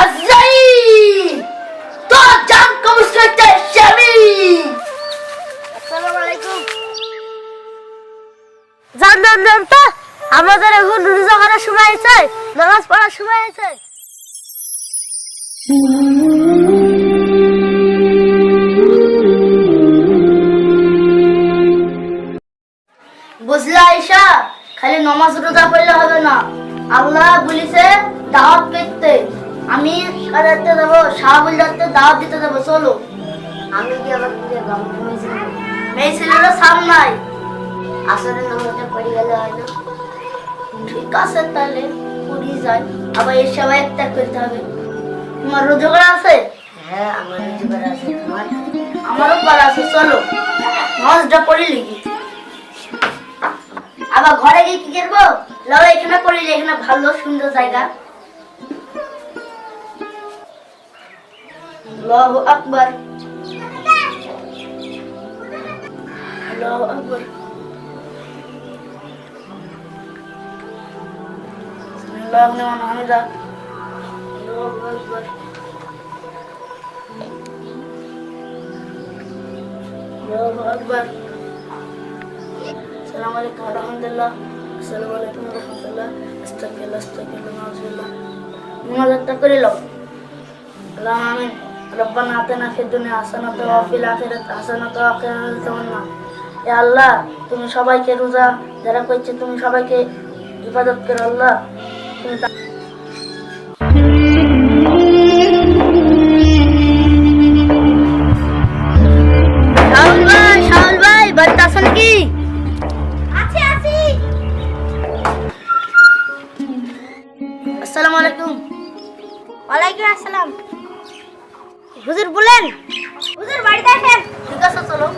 আজরাইল তোর জান কবজ করতে আসসালামু আলাইকুম জান জান জান তো আমাদের এখন রোজা করার সময় আছে নামাজ পড়ার সময় আছে। বুঝলা আয়সা খালি নমাজ রোজা পড়লে হবে না। আল্লাহ বলিছে দাওয়াত করতে আমি কাজাতে যাব শাহাবুল যাতে দাওয়াত দিতে যাব চলো। আমি কি আবার পুজো গাম ঘুমিয়েছি মেয়ে ছেলেরা সামনাই আসলে নামাজটা পড়ে গেলে হয় না। ঠিক আছে তাহলে, পুরী যাই। আবার এর সবাই ত্যাগ করতে হবে। তোমার রোজগার আছে? হ্যাঁ আমার আমারও আছে, চলো। পড়ি লিখি। আবার ঘরে গিয়ে কি করব? এখানে পড়িলে এখানে ভালো, সুন্দর জায়গা। আল্লাহু আকবার আল্লাহু আকবার বিসমিল্লাহির রহমানির হামিদা আল্লাহু আকবার আল্লাহু আকবার আসসালামু আলাইকুম ওয়া রাহমাতুল্লাহ আসসালামু আলাইকুম ওয়া রাহমাতুল্লাহ আস্তাগফিরুল্লাহ আস্তাগফিরুল্লাহ নাউজুবিল্লাহ রব্বানা আতিনা ফিদ দুনিয়া হাসানাতাও ওয়া ফিল আখিরাতি হাসানাতাও ওয়া কিনা আযাবান নার ইয়া আল্লাহ তুমি সবাইকে রোজা যারা করছে তুমি সবাইকে ইবাদত করো আল্লাহ। তুমি আসসালামু আলাইকুম। ওয়ালাইকুম আসসালাম। হুজুর বলেন। হুজুর বাড়িতে আসেন। ঠিক আছে চলো।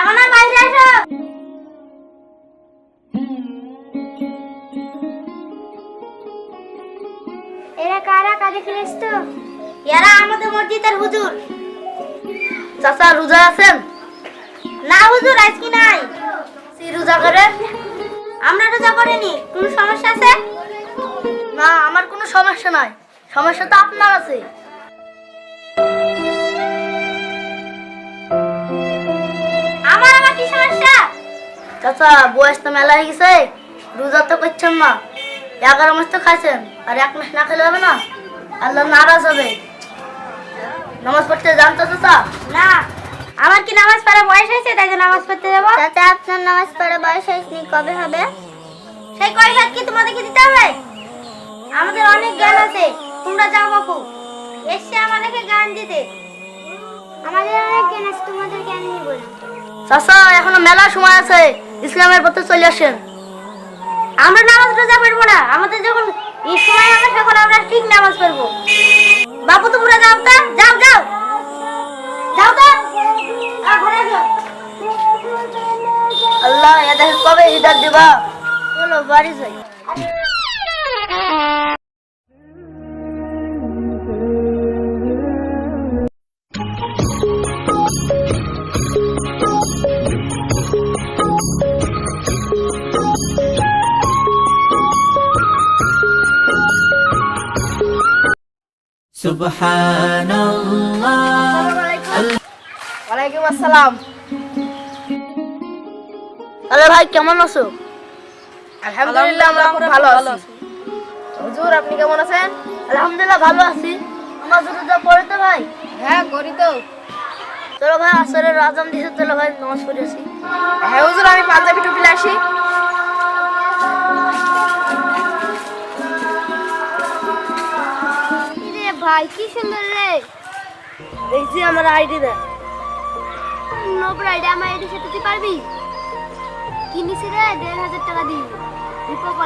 এখন বাইরে আসো। এরা কারা? কাজে ফিরেছ তো এরা আমাদের মসজিদের হুজুর। চাচা, রোজা আছেন? না হুজুর, আজকে নাই। সি রোজা করে? আমরা রোজা করিনি। কোনো সমস্যা আছে? না, আমার কোনো সমস্যা নাই। সমস্যা তো আপনার আছে। আমার আবার কি সমস্যা? চাচা বয়স তো মেলা হয়ে গেছে। রোজা তো করছেন না। এগারো মাস তো খাইছেন আর এক মাস না খেলে হবে না? আল্লাহ নারাজ হবে। নামাজ পড়তে জানতো চাচা। না আমার কি নামাজ পড়া বয়স হয়েছে তাই নামাজ পড়তে যাব? চাচা আপনার নামাজ পড়া বয়স হয়েছে কবে হবে? সেই কৈফাত কি তোমাদেরকে দিতে হবে? আমাদের অনেক জ্ঞান আছে। তোমরা যাও বাপু। এসে আমাদেরকে জ্ঞান দিতে। আমাদের অনেক জ্ঞান আছে তোমাদের জ্ঞান নিব না। চাচা এখনও মেলা সময় আছে। ইসলামের পথে চলে আসেন। আমরা নামাজ রোজা পড়ব না। আমাদের যখন এই সময় হবে তখন আমরা ঠিক নামাজ পড়ব। বাপু তোমরা যাও তা। যাও যাও। যাও তো। আল্লাহ এদের কবে হিদার দিবা? চলো বাড়ি যাই। সুবহানাল্লাহ। ভাই কেমন আছো? আলহামদুলিল্লাহ আমরা খুব ভালো আছি। হুজুর আপনি কেমন আছেন? আলহামদুলিল্লাহ ভালো আছি। আমার জুতো যা পড়ে তো ভাই? হ্যাঁ করি তো। চলো ভাই আসরের আজান দিছে চলো ভাই নামাজ পড়ে আসি। হ্যাঁ হুজুর আমি পাঞ্জাবি টুপি আসি। ভাই, কি সুন্দর রে। দেখছি আমার আইডি দেয় নোবরা আইডি আমার আইডি সেটা তুই পারবি? কিনিছি রে, দেড় হাজার টাকা দিবি দীপক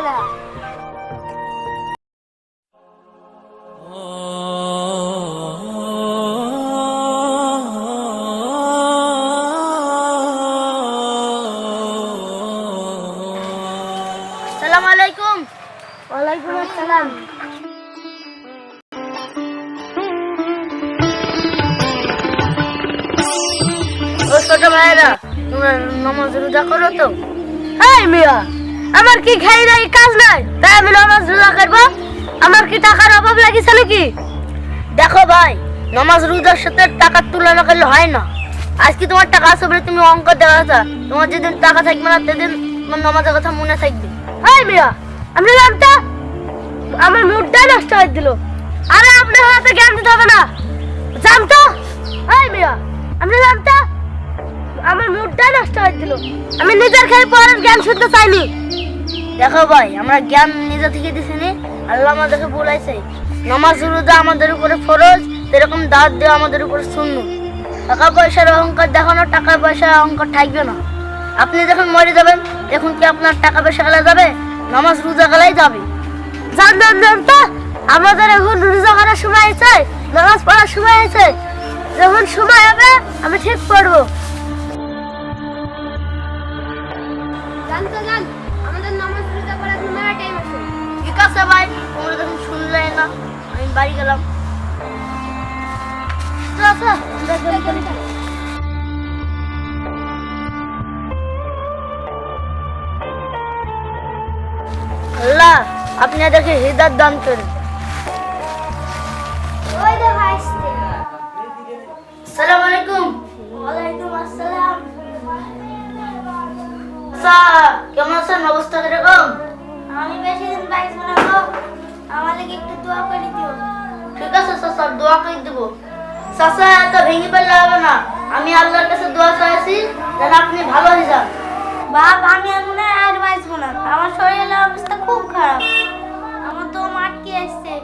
হ্যাঁ আমার কি খাই নাই, কাজ নাই? তাই আমি নামাজ রোজা করব। আমার কি টাকার অভাব লাগিছে নাকি? দেখো ভাই, নামাজ রোজার সাথে টাকার তুলনা করলে হয় না। আজকে তোমার টাকা আছে বলে তুমি অঙ্ক দেখা তোমার যেদিন টাকা থাকবে না, সেদিন তোমার নামাজের কথা মনে থাকবে। এই মিয়া, আপনি জানতো, আমার মুডটাই নষ্ট হয়ে দিল। আরে আপনার হাতে জ্ঞান দিতে হবে না। জানতো? এই মিয়া, আপনি জানতো? আমার মুডটাই নষ্ট হয়ে দিল আমি নিজের খেয়ে পরের জ্ঞান শুনতে চাইনি। দেখো ভাই, আমরা জ্ঞান নিজে থেকে দিছিনি আল্লাহ আমাদেরকে বলাইছে নামাজ, রোজা আমাদের উপরে ফরজ এরকম দাঁত দেওয়া আমাদের উপরে শূন্য। টাকা পয়সার অহংকার দেখানো, টাকা পয়সার অহংকার থাকবে না। আপনি যখন মরে যাবেন এখন কি আপনার টাকা পয়সা গেলে যাবে, নামাজ, রোজা গেলেই যাবে। জানতাম জানতো আমাদের এখন রোজা করার সময় আছে নামাজ পড়ার সময় আছে যখন সময় হবে, আমি ঠিক পড়ব জানতো জান আমাদের নামাজ রোজা করার সময় টাইম আছে। ঠিক আছে ভাই তোমরা যখন শুনলে না আমি বাড়ি গেলাম। আচ্ছা আচ্ছা আমরা চলে আল্লাহ আপনি এদেরকে হৃদয় দান করেন। কেমন আছেন অবস্থা কীরকম আমি বেশি দিন বাঁচবো না গো। আমার লাগে একটু দোয়া করে দিও। ঠিক আছে স্যার দোয়া করে দেব। চাচা এত ভেঙে পড়লে হবে না। আমি আল্লাহর কাছে দোয়া চাইছি যেন আপনি ভালো হয়ে যান। বাপ আমি মনে হয় আর বাঁচবো না। আমার শরীরের অবস্থা খুব খারাপ। আমার তো মাটকে আসছে।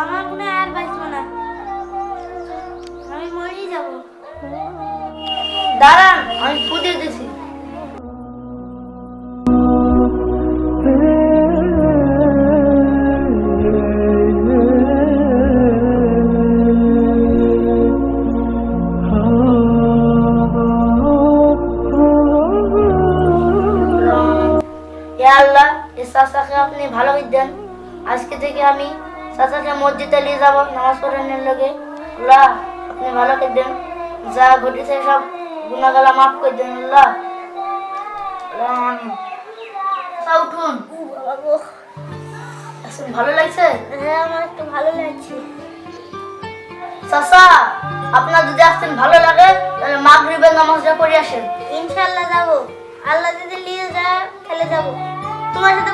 আমার মনে থেকে আমি চাচাকে মসজিদে নিয়ে যাব নামাজ পড়ানোর লগে। আল্লাহ আপনি ভালো করে দেন। যা ঘটেছে সব গুণাগালা মাফ করে দেন আল্লাহ। চাচা, উঠুন। ভালো লাগছে? হ্যাঁ আমার একটু ভালো লাগছে। চাচা আপনার যদি আসতেন ভালো লাগে তাহলে মাগরিবের নামাজটা পড়ে আসেন। ইনশাল্লাহ যাব। আল্লাহ যদি নিয়ে যায় খেলে যাব। তোমার সাথে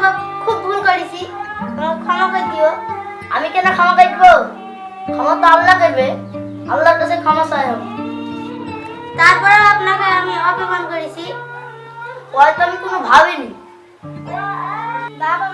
ক্ষমা করে দিও আমি কেন ক্ষমা পাইবো ক্ষমা তো আল্লাহ করবে আল্লাহর কাছে ক্ষমা চাই হবে তারপরে আপনাকে আমি অপমান করেছি। হয়তো আমি কোনো ভাবিনি। বাবা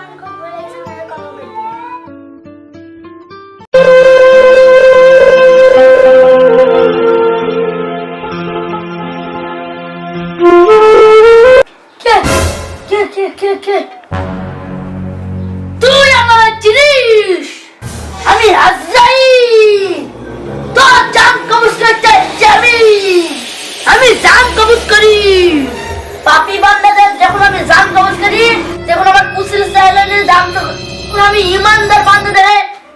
আমি ইমানদার বান্দাদের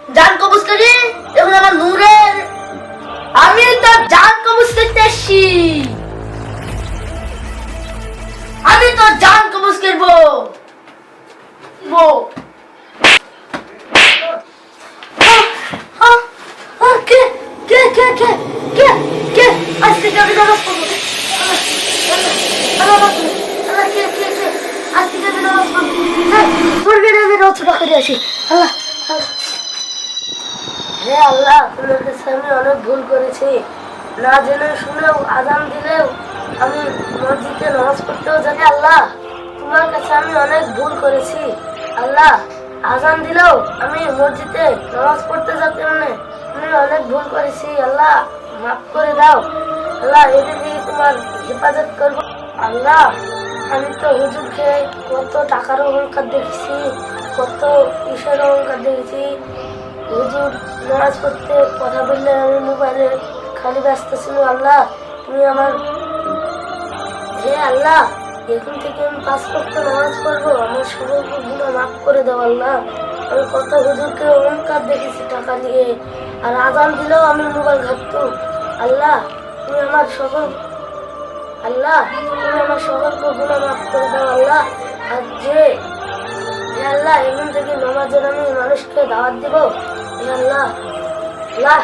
জান কবুজ করি এবং আমার নূরের। আমি তো জান কবুজ করতে আসছি আমি তো জান কবুজ করব বো আহ, আহ, কে কে কে কে কে কে আজকে যাবে নামাজ পড়ব আল্লাহ, আল্লাহ, আল্লাহ, কে কে কে আজকে যাবে নামাজ পড়ব হ্যাঁ রচনা করে আসি আল্লাহ। হে আল্লাহ তোমার কাছে আমি অনেক ভুল করেছি। না জেনে শুনেও আজান দিলেও আমি মসজিদে নামাজ পড়তেও জানি, আল্লাহ। তোমার কাছে আমি অনেক ভুল করেছি, আল্লাহ। আজান দিলেও আমি মসজিদে নামাজ পড়তে যেতে মানে আমি অনেক ভুল করেছি, আল্লাহ। মাফ করে দাও। আল্লাহ এদের দিকে তোমার হেফাজত করব। আল্লাহ, আমি তো হুজুর খেয়ে কত টাকার অহংকার দেখেছি। কত ইসের অহংকার দেখেছি। হুজুর নামাজ পড়তে কথা বললে আমি মোবাইলে খালি ব্যস্ত ছিল, আল্লাহ, তুমি আমার হে আল্লাহ, এখন থেকে আমি পাঁচ করতে নামাজ পড়ব, আমার সমস্ত গুণা মাফ করে দাও, আল্লাহ। আমি কত হুজুরকে অহংকার দেখেছি টাকা নিয়ে, আর আজান দিলেও আমি মোবাইল ঘাটতো। আল্লাহ, তুমি আমার সকল, আল্লাহ, তুমি আমার সকলকে গুণা মাফ করে দাও, আল্লাহ। আর যে আল্লাহ এমন থেকে নামাজের আমি মানুষকে দাওয়াত দিব। আল্লাহ আল্লাহ